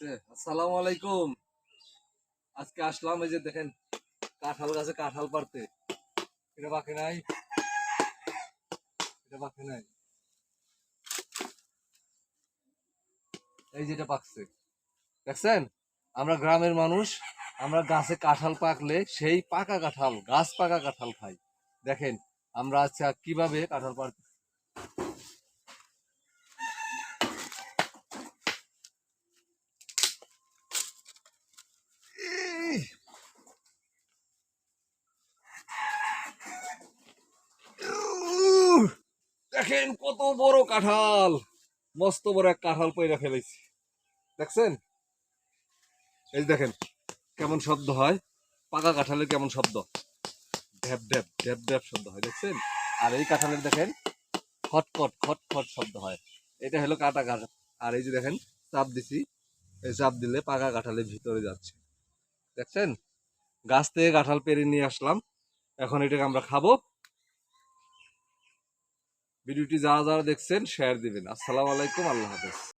আলাইকুম। আজকে আসলাম এই যে দেখেন, কাঁঠাল গাছে কাঁঠাল পারতে এটা বাকি নাই। এটা বাকি নাই। এই যেটা পাকছে। দেখছেন? আমরা গ্রামের মানুষ, আমরা গাছে কাঁঠাল পাকলে সেই পাকা কাঁঠাল, গাছ পাকা কাঁঠাল খাই। দেখেন, আমরা আচ্ছা কীভাবে কাঁঠাল পাক দেখেন কত বড় কাঁঠাল। মস্ত বড় এক কাঁঠাল পয়রা ফেলেছি দেখছেন? এই দেখেন, কেমন শব্দ হয়? পাকা কাঁঠালের কেমন শব্দ? ঢ্যাপ ঢ্যাপ ঢ্যাপ ঢ্যাপ শব্দ হয়, দেখছেন? আর এই কাঁঠালের দেখেন, খটখট খটখট শব্দ হয়। এটা হলো কাটা কাঁঠাল। আর এই যে দেখেন, চাপ দিছি। এই চাপ দিলে পাকা কাঁঠালের ভিতরে যাচ্ছে। দেখছেন? গাছ থেকে কাঁঠাল পেরে নিয়ে আসলাম। এখন এটাকে আমরা খাব। ভিডিওটি যারা যারা দেখছেন শেয়ার দিবেন। আসসালামু আলাইকুম আল্লাহ হাফেজ।